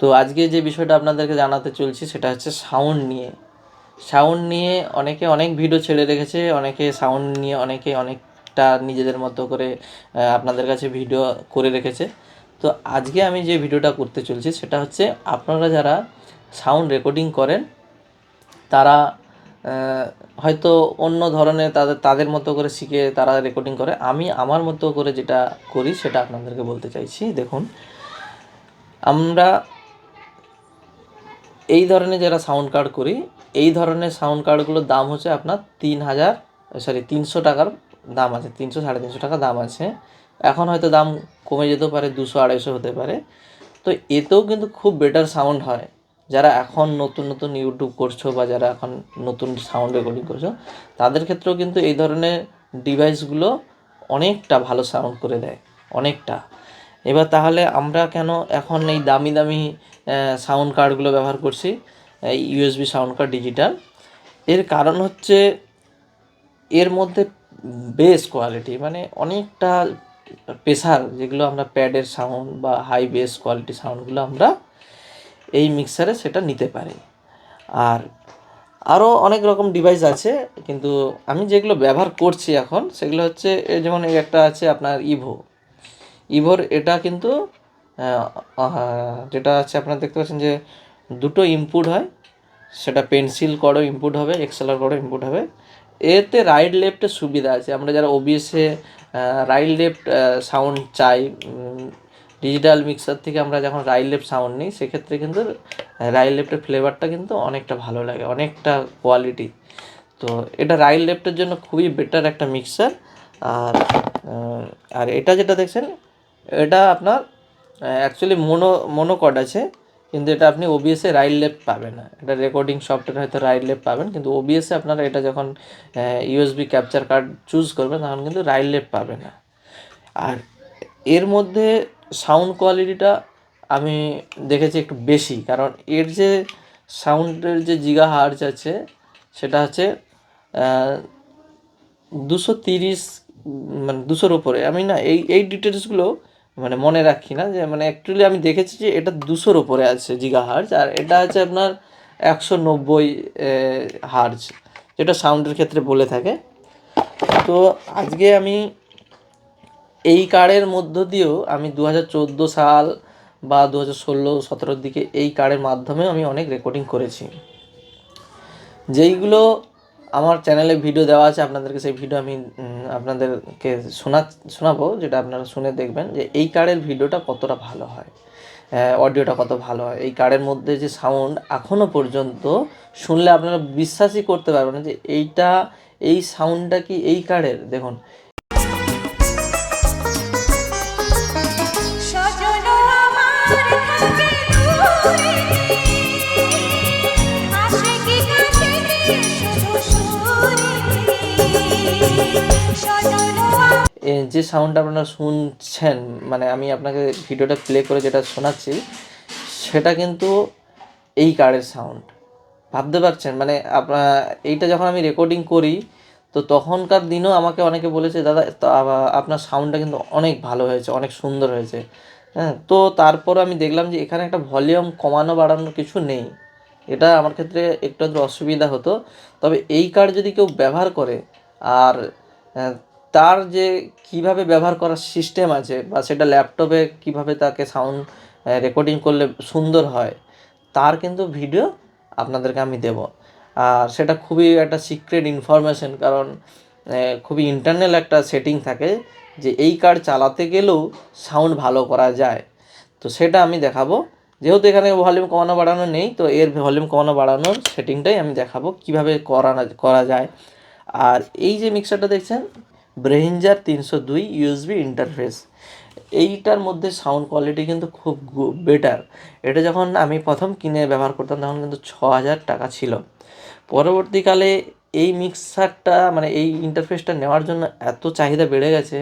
তো আজকে যে বিষয়টা আপনাদেরকে জানাতে চলছি সেটা হচ্ছে সাউন্ড নিয়ে। সাউন্ড নিয়ে অনেকে অনেক ভিডিও ছেড়ে রেখেছে, অনেকে সাউন্ড নিয়ে অনেকে অনেকটা নিজেদের মতো করে আপনাদের কাছে ভিডিও করে রেখেছে। তো আজকে আমি যে ভিডিওটা করতে চলছি সেটা হচ্ছে আপনারা যারা সাউন্ড রেকর্ডিং করেন, তারা হয়তো অন্য ধরনের তাদের তাদের মতো করে শিখে তারা রেকর্ডিং করে। আমি আমার মতো করে যেটা করি সেটা আপনাদেরকে বলতে চাইছি। দেখুন, আমরা এই ধরনের যারা সাউন্ড কার্ড করি, এই ধরনের সাউন্ড কার্ডগুলোর দাম হচ্ছে আপনার তিন হাজার সরি তিনশো টাকার দাম আছে, তিনশো, সাড়ে তিনশো টাকা দাম আছে। এখন হয়তো দাম কমে যেতেও পারে, দুশো, আড়াইশো হতে পারে। তো এতেও কিন্তু খুব বেটার সাউন্ড হয়। যারা এখন নতুন নতুন ইউটিউব করছ বা যারা এখন নতুন সাউন্ড রেকর্ডিং করছ, তাদের ক্ষেত্রেও কিন্তু এই ধরনের ডিভাইসগুলো অনেকটা ভালো সাউন্ড করে দেয়। অনেকটা। এবার তাহলে আমরা কেন এখন এই দামি দামি সাউন্ড কার্ডগুলো ব্যবহার করছি, এই ইউএসবি সাউন্ড কার্ড ডিজিটাল এর কারণ হচ্ছে এর মধ্যে বেস কোয়ালিটি মানে অনেকটা প্রেসার যেগুলো আমরা প্যাডের সাউন্ড বা হাই বেস কোয়ালিটি সাউন্ডগুলো আমরা এই মিক্সারে সেটা নিতে পারি। আর আরও অনেক রকম ডিভাইস আছে, কিন্তু আমি যেগুলো ব্যবহার করছি এখন, সেগুলো হচ্ছে যেমন একটা আছে আপনার ইভো ইভোর এটা কিন্তু যেটা আছে আপনারা দেখতে পাচ্ছেন যে দুটো ইনপুট হয়। সেটা পেন্সিল করো ইনপুট হবে এক্সেলার করো ইনপুট হবে। এতে রাইট লেফটের সুবিধা আছে। আমরা যারা ওবিএসে রাইট লেফট সাউন্ড চাই ডিজিটাল মিক্সার থেকে আমরা যখন রাইট লেফট সাউন্ড নিই, সেক্ষেত্রে কিন্তু রাইট লেফটের ফ্লেভারটা কিন্তু অনেকটা ভালো লাগে, অনেকটা কোয়ালিটি তো এটা রাইট লেফটের জন্য খুবই বেটার একটা মিক্সার আর আর এটা যেটা দেখছেন এটা আপনার অ্যাকচুয়ালি মোনো মোনোকড আছে, কিন্তু এটা আপনি ওবিএসে রাইট লেফট পাবেন না। এটা রেকর্ডিং সফটওয়্যার হয়তো রাইট লেফট পাবেন, কিন্তু ওবিএসে আপনারা এটা যখন ইউএসবি ক্যাপচার কার্ড চুজ করবেন, তখন কিন্তু রাইট লেফট পাবে না। আর এর মধ্যে সাউন্ড কোয়ালিটিটা আমি দেখেছি একটু বেশি, কারণ এর যে সাউন্ডের যে জিগা হার্জ আছে, সেটা হচ্ছে দুশো তিরিশ মানে দুশোর উপরে। আমি না, এই এই ডিটেলসগুলো মানে মনে রাখি না যে মানে অ্যাকচুয়ালি আমি দেখেছি যে এটা দুশোর উপরে আছে জিগা হার্জ আর এটা আছে আপনার একশো নব্বই হার্জ যেটা সাউন্ডের ক্ষেত্রে বলে থাকে। তো আজকে আমি এই কার্ডের মধ্য দিয়েও আমি দু হাজার চোদ্দ সাল বা দু হাজার ষোলো, সতেরোর দিকে এই কার্ডের মাধ্যমে আমি অনেক রেকর্ডিং করেছি। যেইগুলো আমার চ্যানেলে ভিডিও দেওয়া আছে, আপনাদেরকে সেই ভিডিও আমি আপনাদেরকে শোনা, শোনাবো, যেটা আপনারা শুনে দেখবেন যে এই কার্ডের ভিডিওটা কতটা ভালো হয়। অডিওটা কত ভালো হয়। এই কার্ডের মধ্যে যে সাউন্ড এখনও পর্যন্ত শুনলে আপনারা বিশ্বাসই করতে পারবেন যে এইটা, এই সাউন্ডটা কি এই কার্ডের দেখুন যে সাউন্ডটা আপনারা শুনছেন মানে আমি আপনাকে ভিডিওটা প্লে করে যেটা শোনাচ্ছি সেটা কিন্তু এই কারের সাউন্ড ভাবতে পারছেন? মানে আপনার এইটা যখন আমি রেকর্ডিং করি তো তখনকার দিনও আমাকে অনেকে বলেছে দাদা আপনার সাউন্ডটা কিন্তু অনেক ভালো হয়েছে অনেক সুন্দর হয়েছে। হ্যাঁ তো তারপর আমি দেখলাম যে এখানে একটা ভলিউম কমানো বাড়ানোর কিছু নেই। এটা আমার ক্ষেত্রে একটু অসুবিধা হতো। তবে এই কার্ড যদি কেউ ব্যবহার করে আর আহ, তার যে কীভাবে ব্যবহার করার সিস্টেম আছে বা সেটা ল্যাপটপে কীভাবে তাকে সাউন্ড রেকর্ডিং করলে সুন্দর হয়, তার কিন্তু ভিডিও আপনাদেরকে আমি দেব। আর সেটা খুবই একটা সিক্রেট ইনফরমেশন কারণ খুবই ইন্টারনাল একটা সেটিং থাকে যে এই কার্ড চালাতে গেলেও সাউন্ড ভালো করা যায়। তো সেটা আমি দেখাবো। যেহেতু এখানে ভলিউম কমানো বাড়ানো নেই, তো এর ভলিউম কমানো বাড়ানোর সেটিংটাই আমি দেখাবো কীভাবে করা করা যায়। আর এই যে মিক্সারটা দেখছেন ব্রেঞ্জার তিনশো দুই ইউএসবি ইন্টারফেস এইটার মধ্যে সাউন্ড কোয়ালিটি কিন্তু খুব বেটার এটা যখন আমি প্রথম কিনে ব্যবহার করতাম, তখন কিন্তু ছ হাজার টাকা ছিল। পরবর্তীকালে এই মিক্সারটা মানে এই ইন্টারফেসটা নেওয়ার জন্য এত চাহিদা বেড়ে গেছে,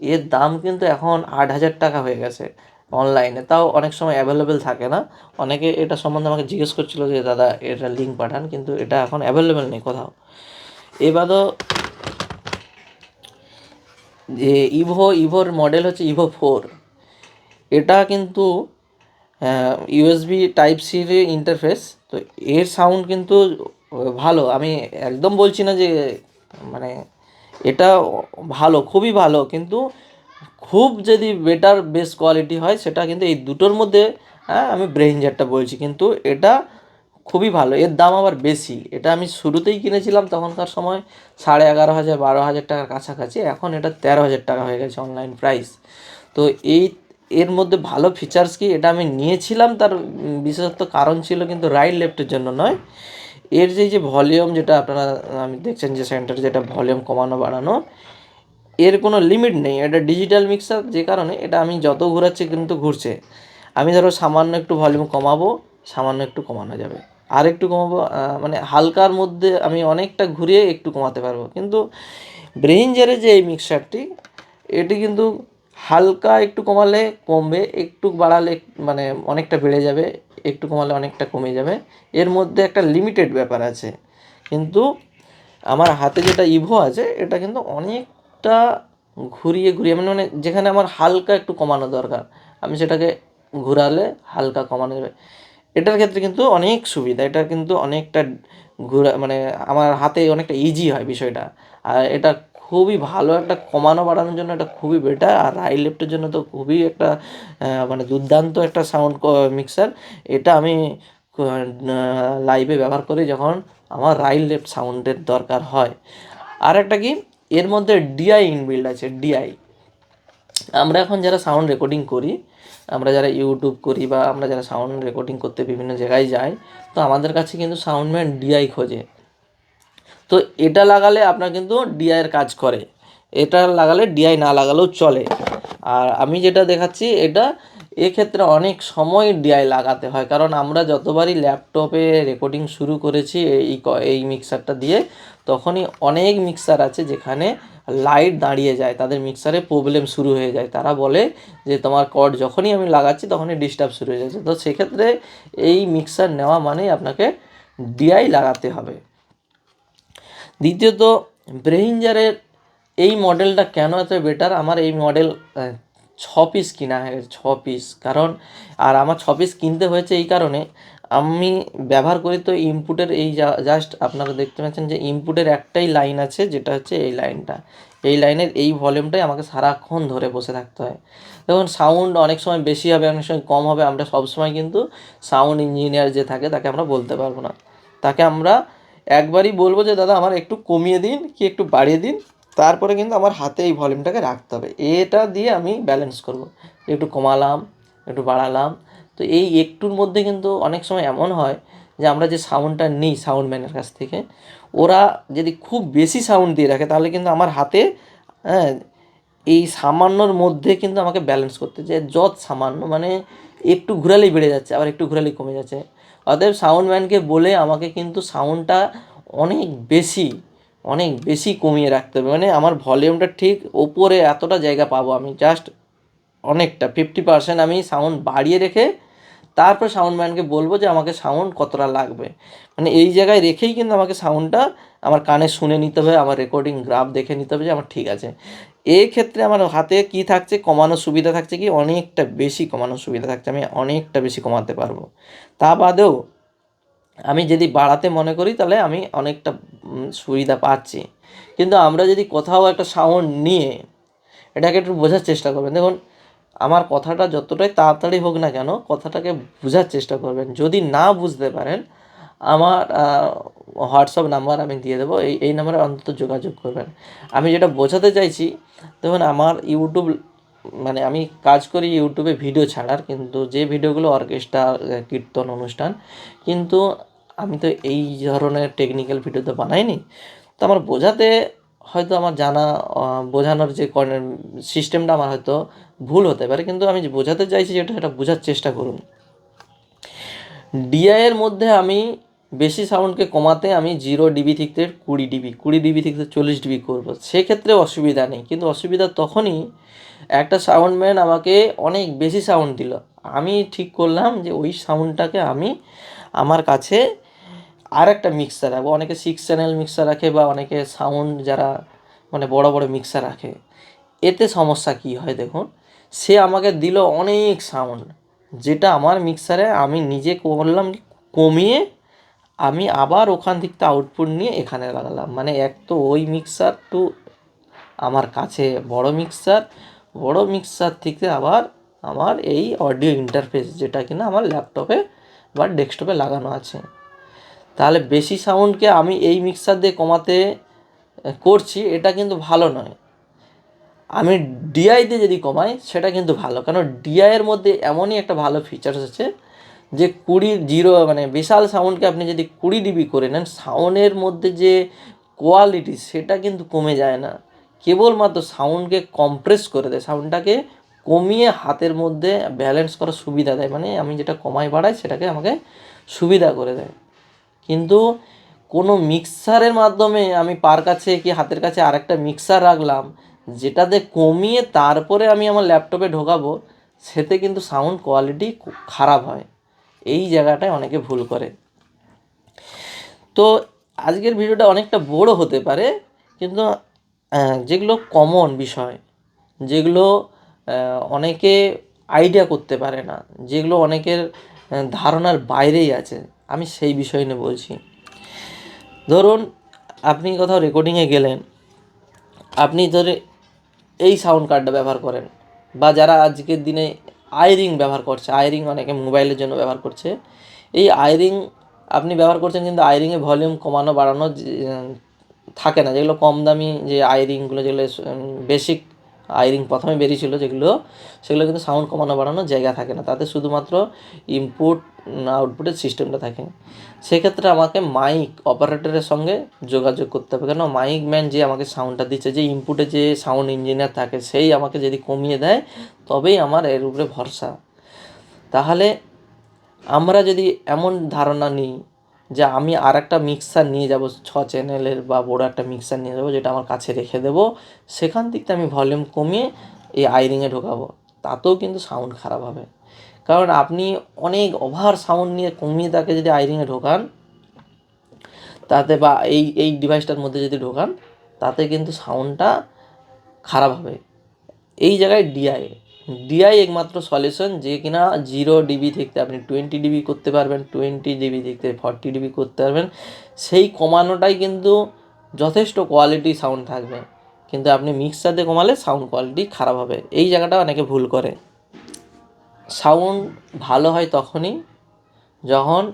এর দাম কিন্তু এখন আট হাজার টাকা হয়ে গেছে অনলাইনে তাও অনেক সময় অ্যাভেলেবেল থাকে না। অনেকে এটা সম্বন্ধে আমাকে জিজ্ঞেস করছিল যে, দাদা, এটা লিঙ্ক পাঠান। কিন্তু এটা এখন অ্যাভেলেবেল নেই কোথাও। এবারও যে ইভো ইভোর মডেল হচ্ছে ইভো ফোর এটা কিন্তু ইউএসবি টাইপ সির ইন্টারফেস তো এর সাউন্ড কিন্তু ভালো। আমি একদম বলছি না যে মানে এটা ভালো, খুবই ভালো, কিন্তু খুব যদি বেটার বেস্ট কোয়ালিটি হয়, সেটা কিন্তু এই দুটোর মধ্যে হ্যাঁ আমি ব্রেঞ্জারটা বলছি। কিন্তু এটা খুবই ভালো। এর দাম আবার বেশি। এটা আমি শুরুতেই কিনেছিলাম, তখনকার সময় সাড়ে এগারো হাজার, বারো হাজার টাকার কাছাকাছি। এখন এটা তেরো হাজার টাকা হয়ে গেছে অনলাইন প্রাইস তো এই, এর মধ্যে ভালো ফিচার্স কি? এটা আমি নিয়েছিলাম, তার বিশেষত কারণ ছিল কিন্তু রাইট লেফটের জন্য নয়। এর যে যে ভলিউম যেটা আপনারা, আমি দেখছেন যে সেন্টার যেটা ভলিউম কমানো, বাড়ানো, এর কোনো লিমিট নেই। এটা ডিজিটাল মিক্সার যে কারণে এটা আমি যত ঘোরাচ্ছি কিন্তু ঘুরছে। আমি ধরো সামান্য একটু ভলিউম কমাবো, সামান্য একটু কমানো যাবে। আর একটু কমাবো মানে হালকার মধ্যে আমি অনেকটা ঘুরিয়ে একটু কমাতে পারব। কিন্তু ব্রেঞ্জারের যে এই মিক্সারটি এটি কিন্তু হালকা একটু কমালে কমবে, একটু বাড়ালে মানে অনেকটা বেড়ে যাবে, একটু কমালে অনেকটা কমে যাবে। এর মধ্যে একটা লিমিটেড ব্যাপার আছে। কিন্তু আমার হাতে যেটা ইভো আছে, এটা কিন্তু অনেকটা ঘুরিয়ে ঘুরিয়ে মানে মানে যেখানে আমার হালকা একটু কমানো দরকার। আমি সেটাকে ঘোরালে হালকা কমানো যাবে। এটার ক্ষেত্রে কিন্তু অনেক সুবিধা এটা কিন্তু অনেকটা ঘোরা মানে আমার হাতে অনেকটা ইজি হয় বিষয়টা। আর এটা খুবই ভালো একটা কমানো বাড়ানোর জন্য এটা খুবই বেটার আর রাইট লেফটের জন্য তো খুবই একটা মানে দুর্দান্ত একটা সাউন্ড মিক্সার এটা আমি লাইভে ব্যবহার করি যখন আমার রাইট লেফট সাউন্ডের দরকার হয়। আর একটা কি, এর মধ্যে ডিআই ইনবিল্ড আছে ডিআই আমরা এখন যারা সাউন্ড রেকর্ডিং করি আমরা যারা ইউটিউব করি বা আমরা যারা সাউন্ড রেকর্ডিং করতে বিভিন্ন জায়গায় যাই, তো আমাদের কাছে কিন্তু সাউন্ডম্যান ডিআই খোঁজে। তো এটা লাগালে আপনার কিন্তু ডিআইয়ের কাজ করে। এটা লাগালে ডিআই না লাগালেও চলে। আর আমি যেটা দেখাচ্ছি, এটা এক্ষেত্রে অনেক সময় ডিআই লাগাতে হয়। কারণ আমরা যতবারই ল্যাপটপে রেকর্ডিং শুরু করেছি, এই এই মিক্সারটা দিয়ে তখনই অনেক মিক্সার আছে যেখানে লাইট দাঁড়িয়ে যায়, তাদের মিক্সারে প্রবলেম শুরু হয়ে যায়। তারা বলে যে, তোমার কর্ড যখনই আমি লাগাচ্ছি, তখনই ডিস্টার্ব শুরু হয়ে যাচ্ছে তো সেক্ষেত্রে এই মিক্সার নেওয়া মানেই আপনাকে ডিআই লাগাতে হবে। দ্বিতীয়ত ব্রেঞ্জারের এই মডেলটা কেন এত বেটার আমার এই মডেল ছ পিস কিনা হয়ে ছ পিস কারণ, আর আমার ছ পিস কিনতে হয়েছে এই কারণে আমি ব্যবহার করি তো ইনপুটের এই জাস্ট আপনারা দেখতে পাচ্ছেন যে ইনপুটের একটাই লাইন আছে, যেটা হচ্ছে এই লাইনটা এই লাইনের এই ভলিউমটাই আমাকে সারাক্ষণ ধরে বসে থাকতে হয়। দেখুন সাউন্ড অনেক সময় বেশি হবে, অনেক সময় কম হবে। আমরা সবসময় কিন্তু সাউন্ড ইঞ্জিনিয়ার যে থাকে, তাকে আমরা বলতে পারব না। তাকে আমরা একবারই বলব যে, দাদা, আমার একটু কমিয়ে দিন, কি একটু বাড়িয়ে দিন। তারপরে কিন্তু আমার হাতে এই ভলিউমটাকে রাখতে হবে। এটা দিয়ে আমি ব্যালেন্স করব। একটু কমালাম, একটু বাড়ালাম তো এই একটুর মধ্যে কিন্তু অনেক সময় এমন হয় যে আমরা যে সাউন্ডটা নিই সাউন্ড ম্যানের কাছ থেকে, ওরা যদি খুব বেশি সাউন্ড দিয়ে রাখে তাহলে কিন্তু আমার হাতে হ্যাঁ এই সামান্যর মধ্যে কিন্তু আমাকে ব্যালেন্স করতে যে যত সামান্য মানে একটু ঘুরালেই বেড়ে যাচ্ছে, আবার একটু ঘুরালেই কমে যাচ্ছে। অতএব সাউন্ড ম্যানকে বলে আমাকে কিন্তু সাউন্ডটা অনেক বেশি অনেক বেশি কমিয়ে রাখতে হবে। মানে আমার ভলিউমটা ঠিক ওপরে এতটা জায়গা পাবো আমি জাস্ট অনেকটা ফিফটি পার্সেন্ট আমি সাউন্ড বাড়িয়ে রেখে তারপর সাউন্ড ম্যানকে বলব যে আমাকে সাউন্ড কতটা লাগবে। মানে এই জায়গায় রেখেই কিন্তু আমাকে সাউন্ডটা আমার কানে শুনে নিতে হবে, আমার রেকর্ডিং গ্রাফ দেখে নিতে হবে যে আমার ঠিক আছে। এই ক্ষেত্রে আমার হাতে কি থাকছে, কমানোর সুবিধা থাকছে কি? অনেকটা বেশি কমানোর সুবিধা থাকছে, আমি অনেকটা বেশি কমাতে পারব। তা বাদেও আমি যদি বাড়াতে মনে করি তাহলে আমি অনেকটা সুবিধা পাচ্ছি। কিন্তু আমরা যদি কোথাও একটা সাউন্ড নিয়ে এটাকে একটু বোঝার চেষ্টা করবেন। দেখুন আমার কথাটা যতটাই তাড়াতাড়ি হোক না কেন, কথাটাকে বোঝার চেষ্টা করবেন। যদি না বুঝতে পারেন, আমার হোয়াটসঅ্যাপ নাম্বার আমি দিয়ে দেবো। এই এই নাম্বারে অন্তত যোগাযোগ করবেন। আমি যেটা বোঝাতে চাইছি, দেখুন, আমার ইউটিউব মানে আমি কাজ করি ইউটিউবে ভিডিও ছাড়ার, কিন্তু যে ভিডিওগুলো অর্কেস্ট্রা কীর্তন অনুষ্ঠান, কিন্তু আমি তো এই ধরনের টেকনিক্যাল ভিডিও তো বানাইনি। তো আমার বোঝাতে হয়তো আমার জানা বোঝানোর যে সিস্টেমটা আমার হয়তো ভুল হতে পারে, কিন্তু আমি বোঝাতে চাইছি যেটা সেটা বোঝার চেষ্টা করুন। ডিআইয়ের মধ্যে আমি বেশি সাউন্ডকে কমাতে আমি জিরো ডিবি থেকে কুড়ি ডিবি কুড়ি ডিবি থেকে চল্লিশ ডিবি করব। সেক্ষেত্রে অসুবিধা নেই, কিন্তু অসুবিধা তখনই একটা সাউন্ডম্যান আমাকে অনেক বেশি সাউন্ড দিল। আমি ঠিক করলাম যে ওই সাউন্ডটাকে আমি আমার কাছে আর একটা মিক্সার রাখব। অনেকে সিক্স চ্যানেল মিক্সার রাখে বা অনেকে সাউন্ড যারা মানে বড় বড় মিক্সার রাখে। এতে সমস্যা কী হয় দেখুন, সে আমাকে দিল অনেক সাউন্ড যেটা আমার মিক্সারে আমি নিজে করলাম কমিয়ে আমি আবার ওখান থেকে আউটপুট নিয়ে এখানে লাগালাম। মানে এক তো ওই মিক্সার টু আমার কাছে বড় মিক্সার বড় মিক্সার থেকে আবার আমার এই অডিও ইন্টারফেস যেটা কিনা আমার ল্যাপটপে বা ডেস্কটপে লাগানো আছে। তাহলে বেশি সাউন্ডকে আমি এই মিক্সার দিয়ে কমাতে করছি, এটা কিন্তু ভালো নয়। আমি ডিআই দিয়ে যদি কমাই, সেটা কিন্তু ভালো। কারণ ডিআইয়ের মধ্যে এমনই একটা ভালো ফিচার্স আছে যে কুড়ি জিরো মানে বিশাল সাউন্ডকে আপনি যদি কুড়ি ডিবি করে নেন, সাউন্ডের মধ্যে যে কোয়ালিটি সেটা কিন্তু কমে যায় না। কেবলমাত্র সাউন্ডকে কম্প্রেস করে দেয়, সাউন্ডটাকে কমিয়ে হাতের মধ্যে ব্যালেন্স করার সুবিধা দেয়। মানে আমি যেটা কমাই বাড়াই সেটাকে আমাকে সুবিধা করে দেয়। কিন্তু কোনো মিক্সারের মাধ্যমে আমি পার কাছে কি হাতের কাছে আরেকটা মিক্সার রাখলাম, যেটাতে কমিয়ে তারপরে আমি আমার ল্যাপটপে ঢোকাবো, সেতে কিন্তু সাউন্ড কোয়ালিটি খারাপ হয়। এই জায়গাটায় অনেকে ভুল করে। তো আজকের ভিডিওটা অনেকটা বড় হতে পারে, কিন্তু যেগুলো কমন বিষয়, যেগুলো অনেকে আইডিয়া করতে পারে না, যেগুলো অনেকের ধারণার বাইরেই আছে। আমি সেই বিষয় নিয়ে বলছি। ধরুন, আপনি কোথাও রেকর্ডিংয়ে গেলেন। আপনি ধরে এই সাউন্ড কার্ডটা ব্যবহার করেন। বা যারা আজকের দিনে আয়রিং ব্যবহার করছে আয়রিং অনেকে মোবাইলের জন্য ব্যবহার করছে, এই আয়রিং আপনি ব্যবহার করছেন কিন্তু আয়রিংয়ে ভলিউম কমানো, বাড়ানো থাকে না। যেগুলো কম দামি যে আয়রিংগুলো যেগুলো বেসিক আইরিং প্রথমে বেরিয়েছিল যেগুলো, সেগুলো কিন্তু সাউন্ড কমানো বাড়ানোর জায়গা থাকে না। তাতে শুধুমাত্র ইনপুট আউটপুটের সিস্টেমটা থাকে। সেক্ষেত্রে আমাকে মাইক অপারেটরের সঙ্গে যোগাযোগ করতে হবে। কেন? মাইক ম্যান যে আমাকে সাউন্ডটা দিচ্ছে, যে ইনপুটে যে সাউন্ড ইঞ্জিনিয়ার থাকে, সেই আমাকে যদি কমিয়ে দেয়, তবেই আমার এর উপরে ভরসা। তাহলে আমরা যদি এমন ধারণা নিই যে আমি আর একটা মিক্সার নিয়ে যাব, ছ চ্যানেলের বা বড় একটা মিক্সার নিয়ে যাব, যেটা আমার কাছে রেখে দেবো। সেখান থেকে আমি ভলিউম কমিয়ে এই আইরিংয়ে ঢোকাবো। তাতেও কিন্তু সাউন্ড খারাপ হবে। কারণ আপনি অনেক ওভার সাউন্ড নিয়ে কমিয়ে তাকে যদি আইরিংয়ে ঢোকান, তাতে বা এই এই ডিভাইসটার মধ্যে যদি ঢোকান, তাতে কিন্তু সাউন্ডটা খারাপ হবে। এই জায়গায় ডিআই ডিআই একমাত্র সলিউশন যে কিনা জিরো ডিবি থেকে আপনি টোয়েন্টি ডিবি করতে পারবেন টোয়েন্টি ডিবি থেকে ফর্টি ডিবি করতে পারবেন। সেই কমানোটাই কিন্তু যথেষ্ট কোয়ালিটি সাউন্ড থাকবে। কিন্তু আপনি মিক্সার দিয়ে কমালে সাউন্ড কোয়ালিটি খারাপ হবে। এই জায়গাটা অনেকে ভুল করে। সাউন্ড ভালো হয় তখনই যখন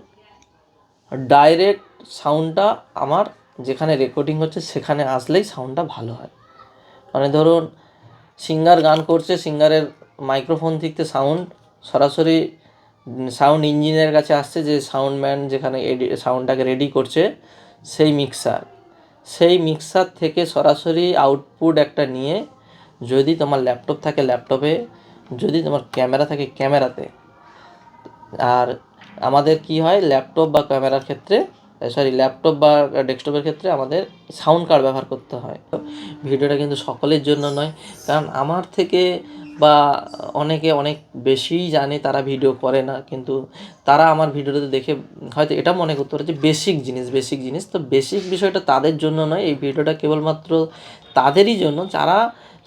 ডাইরেক্ট সাউন্ডটা আমার যেখানে রেকর্ডিং হচ্ছে সেখানে আসলেই সাউন্ডটা ভালো হয়। মানে ধরুন সিঙ্গার গান করছে সিঙ্গারের মাইক্রোফোন থেকে সাউন্ড, সরাসরি সাউন্ড ইঞ্জিনিয়ারের কাছে আসছে যে সাউন্ড ম্যান যেখানে এডি, সাউন্ডটাকে রেডি করছে, সেই মিক্সার। সেই মিক্সার থেকে সরাসরি আউটপুট একটা নিয়ে যদি তোমার ল্যাপটপ থাকে ল্যাপটপে, যদি তোমার ক্যামেরা থাকে ক্যামেরাতে। আর আমাদের কি হয়, ল্যাপটপ বা ক্যামেরার ক্ষেত্রে সরি, ল্যাপটপ বা ডেস্কটপের ক্ষেত্রে আমাদের সাউন্ড কার্ড ব্যবহার করতে হয়। ভিডিওটা কিন্তু সকলের জন্য নয়, কারণ আমার থেকে বা অনেকে অনেক বেশিই জানে তারা ভিডিও করে না, কিন্তু তারা আমার ভিডিওতে দেখে হয়তো এটা মনে করতে পারে যে বেসিক জিনিস বেসিক জিনিস। তো বেসিক বিষয়টা তাদের জন্য নয়, এই ভিডিওটা কেবলমাত্র তাদেরই জন্য। যারা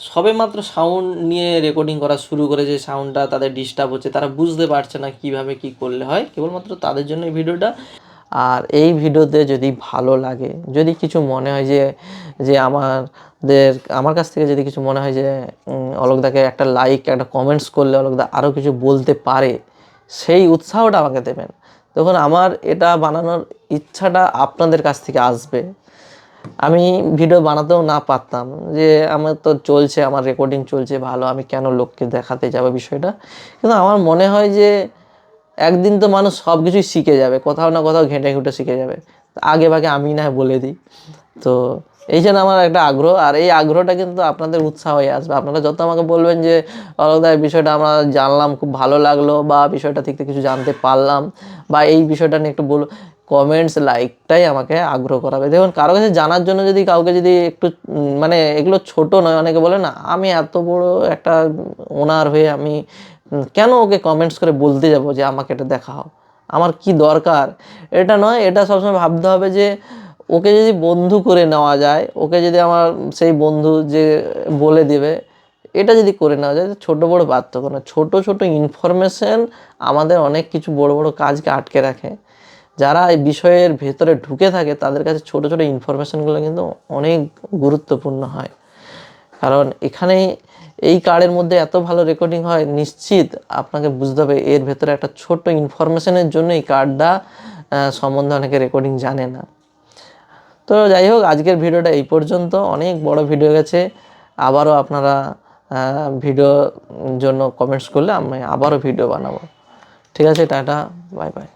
সবেমাত্র সাউন্ড নিয়ে রেকর্ডিং করা শুরু করে যে সাউন্ডটা তাদের ডিস্টার্ব হচ্ছে, তারা বুঝতে পারছে না কীভাবে কি করলে হয়। কেবলমাত্র তাদের জন্য এই ভিডিওটা আর এই ভিডিওতে যদি ভালো লাগে, যদি কিছু মনে হয় যে যে আমাদের, আমার কাছ থেকে যদি কিছু মনে হয় যে অলোকদাকে একটা লাইক একটা কমেন্টস করলে অলোকদা আরও কিছু বলতে পারে, সেই উৎসাহটা আমাকে দেবেন। তখন আমার এটা বানানোর ইচ্ছাটা আপনাদের কাছ থেকে আসবে। আমি ভিডিও বানাতেও না পারতাম যে, আমার তো চলছে, আমার রেকর্ডিং চলছে, ভালো, আমি কেন লোককে দেখাতে যাব বিষয়টা। কিন্তু আমার মনে হয় যে একদিন তো মানুষ সব কিছুই শিখে যাবে, কোথাও না কোথাও ঘেঁটে ঘুঁটে শিখে যাবে। আগে ভাগে আমি না বলে দিই। তো এই জন্য আমার একটা আগ্রহ, আর এই আগ্রহটা কিন্তু আপনাদের উৎসাহ হয়ে আসবে। আপনারা যত আমাকে বলবেন যে, অলকদা, এই বিষয়টা আমরা জানলাম, খুব ভালো লাগল, বা বিষয়টা থেকে কিছু জানতে পারলাম, বা এই বিষয়টা নিয়ে একটু বলো কমেন্টস লাইকটাই আমাকে আগ্রহ করাবে। দেখুন, কারও কাছে জানার জন্য যদি কাউকে যদি একটু মানে এগুলো ছোট নয়, অনেকে বলে, না, আমি এত বড় একটা ওনার হয়ে আমি কেন ওকে কমেন্টস করে বলতে যাব যে আমাকে এটা দেখাও? আমার কি দরকার? এটা নয়, এটা সবসময় ভাবতে হবে যে ওকে যদি বন্ধু করে নেওয়া যায়, ওকে যদি আমার সেই বন্ধু যে বলে দেবে, এটা যদি করে নেওয়া যায়, ছোটো বড় পার্থক্য না ছোটো ছোটো ইনফরমেশন আমাদের অনেক কিছু বড় বড় কাজকে আটকে রাখে। যারা এই বিষয়ের ভেতরে ঢুকে থাকে, তাদের কাছে ছোট ছোট ইনফরমেশনগুলো কিন্তু অনেক গুরুত্বপূর্ণ হয়। কারণ এখানে এই কার্ডের মধ্যে এত ভালো রেকর্ডিং হয়, নিশ্চিত আপনাকে বুঝতে হবে এর ভেতরে একটা ছোট্ট ইনফরমেশনের জন্য এই কার্ডটা সম্বন্ধে অনেকে রেকর্ডিং জানে না। তো যাই হোক, আজকের ভিডিওটা এই পর্যন্ত। অনেক বড় ভিডিও গেছে। আবারও আপনারা ভিডিও জন্য কমেন্টস করলে আমি আবারও ভিডিও বানাবো। ঠিক আছে, টাটা বাই বাই